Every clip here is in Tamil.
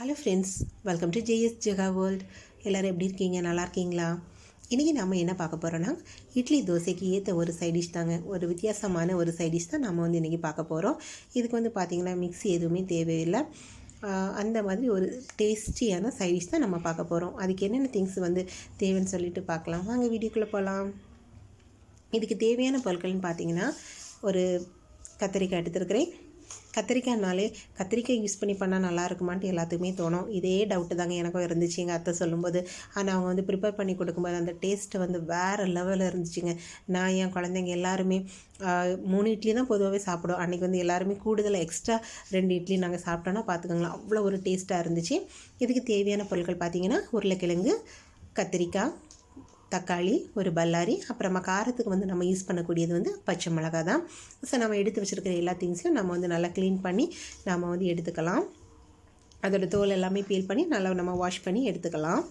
Hello friends welcome to J S Jega world எல்லோரும் எப்படி இருக்கீங்க? நல்லா இருக்கீங்களா? இன்றைக்கி நம்ம என்ன பார்க்க போகிறோன்னா இட்லி தோசைக்கு ஏற்ற ஒரு சைடிஷ் தாங்க. ஒரு வித்தியாசமான ஒரு சைடிஷ் தான் நம்ம வந்து இன்றைக்கி பார்க்க போகிறோம் இதுக்கு வந்து பார்த்திங்கன்னா மிக்ஸி எதுவுமே தேவையில்லை. அந்த மாதிரி ஒரு டேஸ்டியான சைடிஷ் தான் நம்ம பார்க்க போகிறோம் அதுக்கு என்னென்ன திங்ஸ் வந்து தேவைன்னு சொல்லிட்டு பார்க்கலாம். வாங்க வீடியோக்குள்ளே போகலாம் இதுக்கு தேவையான பொருட்கள்னு பார்த்தீங்கன்னா ஒரு கத்திரிக்காய் எடுத்துருக்கிறேன். கத்திரிக்காய்னாலே கத்திரிக்காய் யூஸ் பண்ணி பண்ணால் நல்லா இருக்குமான்ட்டு எல்லாத்துக்குமே தோணும். இதே டவுட்டு தாங்க எனக்கும் இருந்துச்சு. எங்கள் அத்தை சொல்லும்போது ஆனால் அவங்க வந்து ப்ரிப்பேர் பண்ணி கொடுக்கும்போது அந்த டேஸ்ட்டு வந்து வேறு லெவலில் இருந்துச்சுங்க. நான் என் குழந்தைங்க எல்லாருமே மூணு இட்லி தான் பொதுவாகவே சாப்பிடும் அன்றைக்கி வந்து எல்லாருமே கூடுதலாக எக்ஸ்ட்ரா ரெண்டு இட்லி நாங்கள் சாப்பிட்டோன்னா பார்த்துக்கோங்களேன் அவ்வளோ ஒரு டேஸ்ட்டாக இருந்துச்சு. இதுக்கு தேவையான பொருட்கள் பார்த்திங்கன்னா உருளைக்கிழங்கு கத்திரிக்காய் தக்காளி ஒரு பல்லாரி அப்புறமா காரத்துக்கு வந்து நம்ம யூஸ் பண்ணக்கூடியது வந்து பச்சை மிளகா தான். ஸோ நம்ம எடுத்து வச்சுருக்கிற எல்லா திங்ஸையும் நம்ம வந்து நல்லா க்ளீன் பண்ணி நம்ம வந்து எடுத்துக்கலாம். அதோட தோல் எல்லாமே பீல் பண்ணி நல்லா நம்ம வாஷ் பண்ணி எடுத்துக்கலாம்.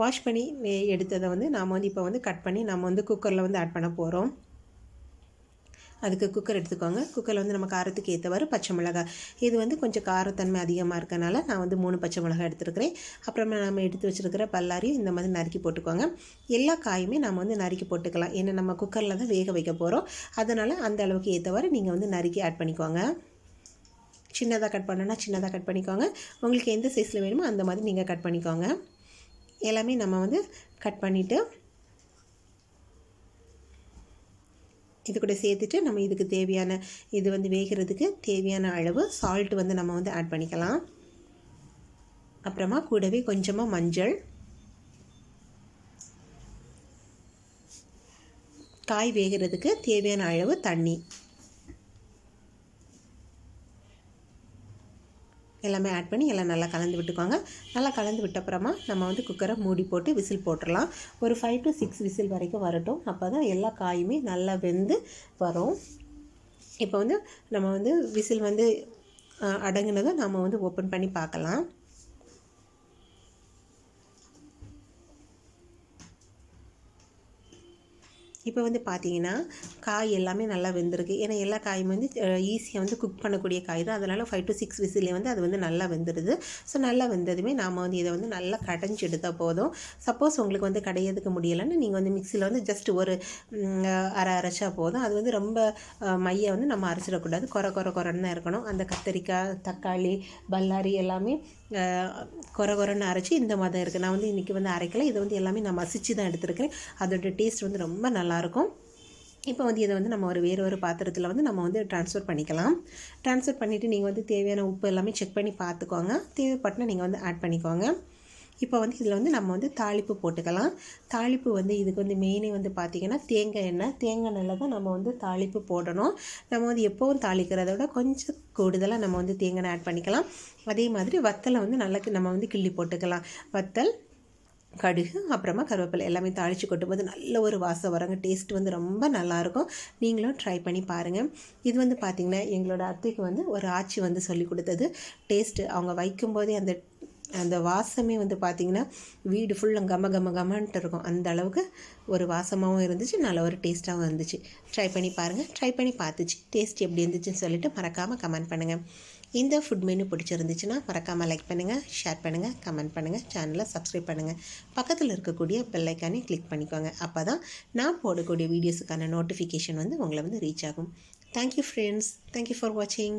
வாஷ் பண்ணி எடுத்ததை வந்து நாம் வந்து இப்போ வந்து கட் பண்ணி நம்ம வந்து குக்கரில் வந்து ஆட் பண்ண போகிறோம் அதுக்கு குக்கர் எடுத்துக்கோங்க. குக்கரில் வந்து நம்ம காரத்துக்கு ஏற்றவாறு பச்சை மிளகாய். இது வந்து கொஞ்சம் காரத்தன்மை அதிகமாக இருக்கனால நான் வந்து மூணு பச்சை மிளகாய் எடுத்துருக்கிறேன். அப்புறமா நம்ம எடுத்து வச்சுருக்கிற பல்லாரியும் இந்த மாதிரி நறுக்கி போட்டுக்கோங்க. எல்லா காயுமே நம்ம வந்து நறுக்கி போட்டுக்கலாம். ஏன்னா நம்ம குக்கரில் தான் வேக வைக்க போகிறோம் அதனால் அந்த அளவுக்கு ஏற்றவாறு நீங்கள் வந்து நறுக்கி ஆட் பண்ணிக்கோங்க. சின்னதாக கட் பண்ணோன்னா சின்னதாக கட் பண்ணிக்கோங்க. உங்களுக்கு எந்த சைஸில் வேணுமோ அந்த மாதிரி நீங்கள் கட் பண்ணிக்கோங்க. எல்லாமே நம்ம வந்து கட் பண்ணிவிட்டு இது கூட சேர்த்துட்டு நம்ம இதுக்கு தேவையான இது வந்து வேகிறதுக்கு தேவையான அளவு சால்ட் வந்து நம்ம வந்து ஆட் பண்ணிக்கலாம். அப்புறமா கூடவே கொஞ்சமாக மஞ்சள். காய் வேகிறதுக்கு தேவையான அளவு தண்ணி. எல்லாமே ஆட் பண்ணி எல்லாம் நல்லா கலந்து விட்டுக்கோங்க. நல்லா கலந்து விட்டப்புறமா நம்ம வந்து குக்கரை மூடி போட்டு விசில் போட்டுடலாம் ஒரு ஃபைவ் டு சிக்ஸ் விசில் வரைக்கும் வரட்டும். அப்போ தான் எல்லா காயுமே நல்லா வெந்து வரும். இப்போ வந்து நம்ம வந்து விசில் வந்து அஹ், அடங்குனதை நம்ம வந்து ஓப்பன் பண்ணி பார்க்கலாம். இப்போ வந்து பார்த்தீங்கன்னா காய் எல்லாமே நல்லா வெந்திருக்கு. ஏன்னா எல்லா காயும் வந்து ஈஸியாக வந்து குக் பண்ணக்கூடிய காய் தான். அதனால் ஃபைவ் டு சிக்ஸ் விசிலே வந்து அது வந்து நல்லா வெந்துடுது ஸோ நல்லா வெந்ததுமே நாம் வந்து இதை வந்து நல்லா கடைஞ்சி எடுத்தால் போதும். சப்போஸ் உங்களுக்கு வந்து கடையிறதுக்கு முடியலைன்னு நீங்கள் வந்து மிக்சியில் வந்து ஜஸ்ட் ஒரு அரை அரைச்சா போதும். அது வந்து ரொம்ப அஹ், மைய வந்து நம்ம அரைச்சிடக்கூடாது. குறை குறை குறைன்னு தான் இருக்கணும். அந்த கத்திரிக்காய் தக்காளி பல்லாரி எல்லாமே குறை குறைன்னு அரைச்சி இந்த மாதிரி தான் இருக்குது நான் வந்து இன்றைக்கி வந்து அரைக்கலை. இதை வந்து எல்லாமே நான் மசிச்சு தான் எடுத்துருக்கிறேன். அதோட டேஸ்ட் வந்து ரொம்ப நல்லாயிருக்கும் இப்போ வந்து இதை வந்து நம்ம ஒரு வேறு ஒரு பாத்திரத்தில் வந்து நம்ம வந்து ட்ரான்ஸ்ஃபர் பண்ணிக்கலாம். ட்ரான்ஸ்ஃபர் பண்ணிவிட்டு நீங்கள் வந்து தேவையான உப்பு எல்லாமே செக் பண்ணி பார்த்துக்கோங்க. தேவைப்பட்டுனா நீங்கள் வந்து ஆட் பண்ணிக்கோங்க. இப்போ வந்து இதில் வந்து நம்ம வந்து தாளிப்பு போட்டுக்கலாம். தாளிப்பு வந்து இதுக்கு வந்து மெயினே வந்து பார்த்திங்கன்னா தேங்காய் எண்ணெய். தேங்காய் எண்ணெயில் தான் நம்ம வந்து தாளிப்பு போடணும். நம்ம வந்து எப்போவும் தாளிக்கிறத விட கொஞ்சம் கூடுதலாக நம்ம வந்து தேங்காய் ஆட் பண்ணிக்கலாம். அதே மாதிரி வத்தலை வந்து நல்லா நம்ம வந்து கிள்ளி போட்டுக்கலாம். வத்தல் கடுகு அப்புறமா கருவேப்பிலை எல்லாமே தாளித்து கொட்டும்போது நல்ல ஒரு வாசம் வரங்க. டேஸ்ட் வந்து ரொம்ப நல்லாயிருக்கும். நீங்களும் ட்ரை பண்ணி பாருங்கள் இது வந்து பார்த்திங்கன்னா எங்களோட அத்தைக்கு வந்து ஒரு ஆட்சி வந்து சொல்லி கொடுத்தது. டேஸ்ட்டு அவங்க வைக்கும்போதே அந்த அந்த வாசமே வந்து பார்த்திங்கன்னா வீடு ஃபுல்லாக கம கம கமன்ட்டு இருக்கும். அந்த அளவுக்கு ஒரு வாசமாகவும் இருந்துச்சு நல்ல ஒரு டேஸ்ட்டாகவும் இருந்துச்சு ட்ரை பண்ணி பாருங்கள் ட்ரை பண்ணி பார்த்துச்சு. டேஸ்ட் எப்படி இருந்துச்சுன்னு சொல்லிட்டு மறக்காமல் கமெண்ட் பண்ணுங்கள் இந்த ஃபுட் மெனு பிடிச்சிருந்துச்சுன்னா மறக்காமல் லைக் பண்ணுங்கள் ஷேர் பண்ணுங்கள் கமெண்ட் பண்ணுங்கள் சேனலை சப்ஸ்கிரைப் பண்ணுங்கள் பக்கத்தில் இருக்கக்கூடிய பெல்லைக்கானே கிளிக் பண்ணிக்கோங்க. அப்போ தான் நான் போடக்கூடிய வீடியோஸுக்கான நோட்டிஃபிகேஷன் வந்து உங்களை வந்து ரீச் ஆகும். தேங்க்யூ ஃப்ரெண்ட்ஸ் தேங்க்யூ ஃபார் வாட்சிங்